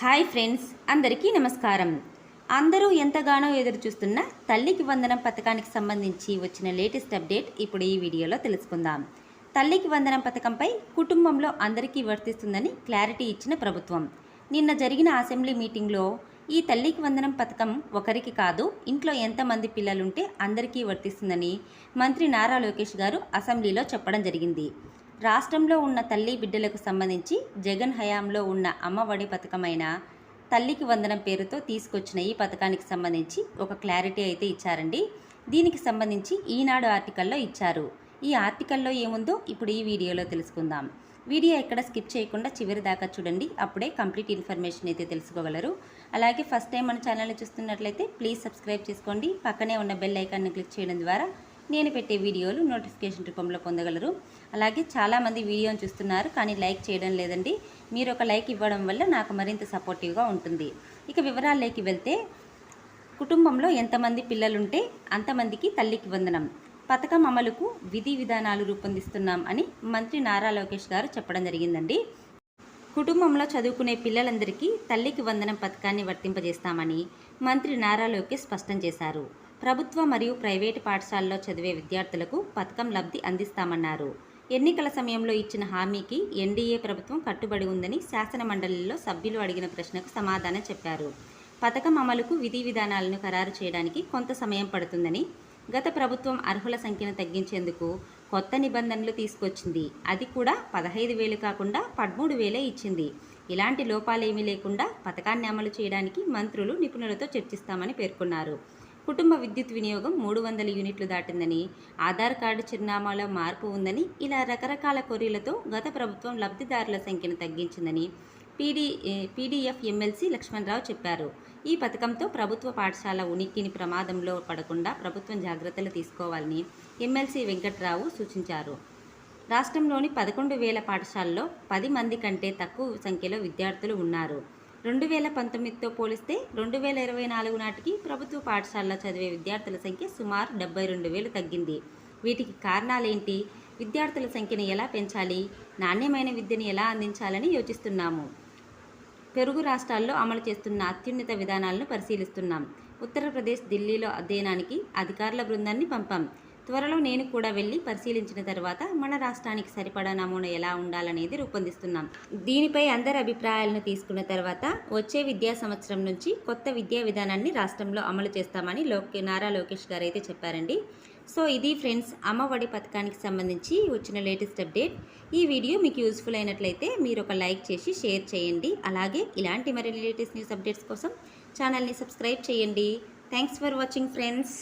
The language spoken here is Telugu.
హాయ్ ఫ్రెండ్స్ అందరికీ నమస్కారం. అందరూ ఎంతగానో ఎదురు చూస్తున్న తల్లికి వందనం పథకానికి సంబంధించి వచ్చిన లేటెస్ట్ అప్డేట్ ఇప్పుడు ఈ వీడియోలో తెలుసుకుందాం. తల్లికి వందనం పథకంపై కుటుంబంలో అందరికీ వర్తిస్తుందని క్లారిటీ ఇచ్చిన ప్రభుత్వం. నిన్న జరిగిన అసెంబ్లీ మీటింగ్లో ఈ తల్లికి వందనం పథకం ఒకరికి కాదు ఇంట్లో ఎంతమంది పిల్లలుంటే అందరికీ వర్తిస్తుందని మంత్రి నారా లోకేష్ గారు అసెంబ్లీలో చెప్పడం జరిగింది. రాష్ట్రంలో ఉన్న తల్లి బిడ్డలకు సంబంధించి జగన్ హయాంలో ఉన్న అమ్మఒడి పథకమైన తల్లికి వందనం పేరుతో తీసుకొచ్చిన ఈ పథకానికి సంబంధించి ఒక క్లారిటీ అయితే ఇచ్చారండి. దీనికి సంబంధించి ఈనాడు ఆర్టికల్లో ఇచ్చారు. ఈ ఆర్టికల్లో ఏముందో ఇప్పుడు ఈ వీడియోలో తెలుసుకుందాం. వీడియో ఎక్కడ స్కిప్ చేయకుండా చివరి దాకా చూడండి. అప్పుడే కంప్లీట్ ఇన్ఫర్మేషన్ అయితే తెలుసుకోగలరు. అలాగే ఫస్ట్ టైం మన ఛానల్ని చూస్తున్నట్లయితే ప్లీజ్ సబ్స్క్రైబ్ చేసుకోండి. పక్కనే ఉన్న బెల్ ఐకాన్ని క్లిక్ చేయడం ద్వారా నేను పెట్టే వీడియోలు నోటిఫికేషన్ రూపంలో పొందగలరు. అలాగే చాలామంది వీడియోను చూస్తున్నారు కానీ లైక్ చేయడం లేదండి. మీరు ఒక లైక్ ఇవ్వడం వల్ల నాకు మరింత సపోర్టివ్గా ఉంటుంది. ఇక వివరాల్లోకి వెళ్తే కుటుంబంలో ఎంతమంది పిల్లలుంటే అంతమందికి తల్లికి వందనం. పథకం అమలుకు విధి విధానాలు రూపొందిస్తున్నాం అని మంత్రి నారా లోకేష్ గారు చెప్పడం జరిగిందండి. కుటుంబంలో చదువుకునే పిల్లలందరికీ తల్లికి వందనం పథకాన్ని వర్తింపజేస్తామని మంత్రి నారా లోకేష్ స్పష్టం చేశారు. ప్రభుత్వ మరియు ప్రైవేటు పాఠశాలలో చదివే విద్యార్థులకు పథకం లబ్ధి అందిస్తామన్నారు. ఎన్నికల సమయంలో ఇచ్చిన హామీకి ఎన్డీఏ ప్రభుత్వం కట్టుబడి ఉందని శాసన మండలిలో సభ్యులు అడిగిన ప్రశ్నకు సమాధానం చెప్పారు. పథకం అమలుకు విధి విధానాలను ఖరారు చేయడానికి కొంత సమయం పడుతుందని గత ప్రభుత్వం అర్హుల సంఖ్యను తగ్గించేందుకు కొత్త నిబంధనలు తీసుకొచ్చింది. అది కూడా పదహైదు వేలు కాకుండా పదమూడు వేలే ఇచ్చింది. ఇలాంటి లోపాలేమీ లేకుండా పథకాన్ని అమలు చేయడానికి మంత్రులు నిపుణులతో చర్చిస్తామని పేర్కొన్నారు. కుటుంబ విద్యుత్ వినియోగం మూడు వందల యూనిట్లు దాటిందని ఆధార్ కార్డు చిరునామాలో మార్పు ఉందని ఇలా రకరకాల కొరీలతో గత ప్రభుత్వం లబ్ధిదారుల సంఖ్యను తగ్గించిందని పీడీ పీడీఎఫ్ ఎమ్మెల్సీ లక్ష్మణరావు చెప్పారు. ఈ పథకంతో ప్రభుత్వ పాఠశాల ఉనికిని ప్రమాదంలో పడకుండా ప్రభుత్వం జాగ్రత్తలు తీసుకోవాలని ఎమ్మెల్సీ వెంకట్రావు సూచించారు. రాష్ట్రంలోని పదకొండు వేల పాఠశాలలో పది మంది కంటే తక్కువ సంఖ్యలో విద్యార్థులు ఉన్నారు. రెండు వేల పంతొమ్మిదితో పోలిస్తే రెండు వేల ఇరవై నాలుగు నాటికి ప్రభుత్వ పాఠశాలలో చదివే విద్యార్థుల సంఖ్య సుమారు డెబ్బై రెండు వేలు తగ్గింది. వీటికి కారణాలేంటి? విద్యార్థుల సంఖ్యను ఎలా పెంచాలి? నాణ్యమైన విద్యను ఎలా అందించాలని యోచిస్తున్నాము. పెరుగు రాష్ట్రాల్లో అమలు చేస్తున్న అత్యున్నత విధానాలను పరిశీలిస్తున్నాం. ఉత్తరప్రదేశ్ ఢిల్లీలో అధ్యయనానికి అధికారుల బృందాన్ని పంపాం. త్వరలో నేను కూడా వెళ్ళి పరిశీలించిన తర్వాత మన రాష్ట్రానికి సరిపడా నమూనా ఎలా ఉండాలనేది రూపొందిస్తున్నాం. దీనిపై అందరి అభిప్రాయాలను తీసుకున్న తర్వాత వచ్చే విద్యా సంవత్సరం నుంచి కొత్త విద్యా విధానాన్ని రాష్ట్రంలో అమలు చేస్తామని లోకే నారా లోకేష్ గారు అయితే చెప్పారండి. సో ఇది ఫ్రెండ్స్ అమ్మఒడి పథకానికి సంబంధించి వచ్చిన లేటెస్ట్ అప్డేట్. ఈ వీడియో మీకు యూస్ఫుల్ అయినట్లయితే మీరు ఒక లైక్ చేసి షేర్ చేయండి. అలాగే ఇలాంటి మరిన్ని లేటెస్ట్ న్యూస్ అప్డేట్స్ కోసం ఛానల్ని సబ్స్క్రైబ్ చేయండి. Thanks for watching friends.